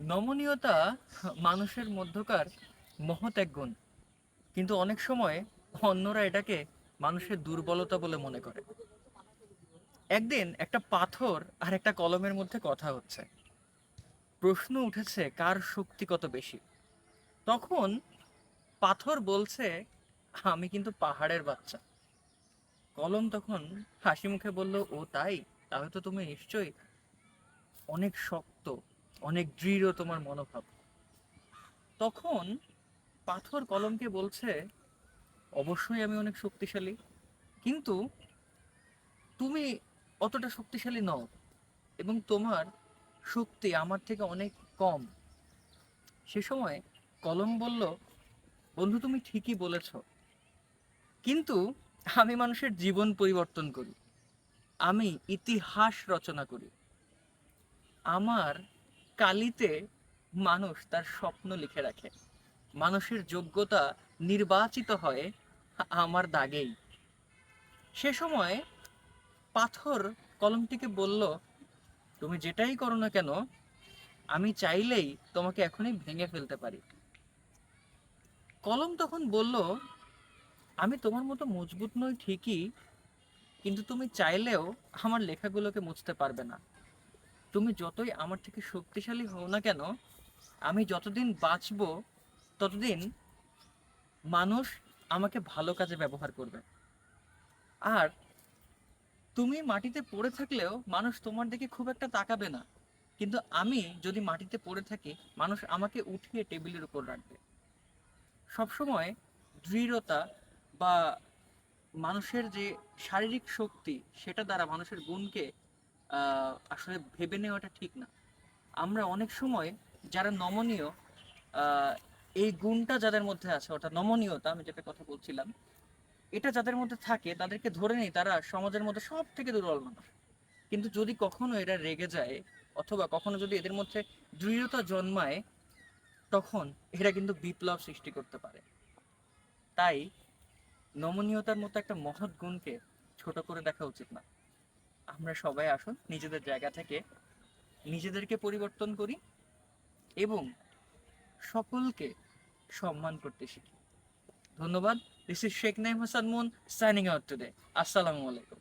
নমনীয়তা মানুষের মধ্যকার মহৎ এক গুণ কিন্তু অনেক সময় অন্যরা এটাকে মানুষের দুর্বলতা বলে মনে করে। একদিন একটা পাথর আর একটা কলমের মধ্যে কথা হচ্ছে। প্রশ্ন উঠেছে কার শক্তি কত বেশি? তখন পাথর বলছে, আমি কিন্তু পাহাড়ের বাচ্চা। কলম তখন হাসি মুখে বলল, ও তাই? তাহলে তো তুমি নিশ্চয়ই অনেক শক্ত অনেক দৃঢ় তোমার মনোভাব। তখন পাথর কলমকে বলছে, অবশ্যই আমি অনেক শক্তিশালী, কিন্তু তুমি অতটা শক্তিশালী নও এবং তোমার শক্তি আমার থেকে অনেক কম। সে সময় কলম বলল, বন্ধু, তুমি ঠিকই বলেছ, কিন্তু আমি মানুষের জীবন পরিবর্তন করি। আমি ইতিহাস রচনা করি। আমার কালিতে মানুষ তার স্বপ্ন লিখে রাখে। মানুষের যোগ্যতা নির্বাচিত হয় আমার দাগেই। সে সময় পাথর কলমটিকে বলল, তুমি যেটাই করো না কেন, আমি চাইলেই তোমাকে এখনই ভেঙে ফেলতে পারি। কলম তখন বলল, আমি তোমার মতো মজবুত নই ঠিকই, কিন্তু তুমি চাইলেও আমার লেখাগুলোকে মুছতে পারবে না। তুমি যতই আমার থেকে শক্তিশালী হও না কেন, আমি যতদিন বাঁচব, ততদিন মানুষ আমাকে ভালো কাজে ব্যবহার করবে। আর তুমি মাটিতে পড়ে থাকলেও মানুষ তোমার দিকে খুব একটা তাকাবে না। কিন্তু আমি যদি মাটিতে পড়ে থাকি, মানুষ আমাকে উঠিয়ে টেবিলের উপর রাখবে। সবসময় দৃঢ়তা বা মানুষের যে শারীরিক শক্তি, সেটা দ্বারা মানুষের গুণকে আসলে ভেবে নেওয়াটা ঠিক না। আমরা অনেক সময় যারা নমনীয় এই গুণটা যাদের মধ্যে আছে, অর্থাৎ নমনীয়তা আমি যেটা কথা বলছিলাম, এটা যাদের মধ্যে থাকে, তাদেরকে ধরে নেই, তারা সমাজের মধ্যে সব থেকে দুর্বল মানুষ। কিন্তু যদি কখনো এরা রেগে যায়, অথবা কখনো যদি এদের মধ্যে দৃঢ়তা জন্মায়, তখন এরা কিন্তু বিপ্লব সৃষ্টি করতে পারে। তাই নমনীয়তার মতো একটা মহৎ গুণকে ছোট করে দেখা উচিত না। আমরা সবাই আসুন, নিজেদের জায়গা থেকে নিজেদেরকে পরিবর্তন করি এবং সকলকে সম্মান করতে শিখি। ধন্যবাদ। This is Sheikh Naim Hasan Moon signing out today আসসালামু আলাইকুম।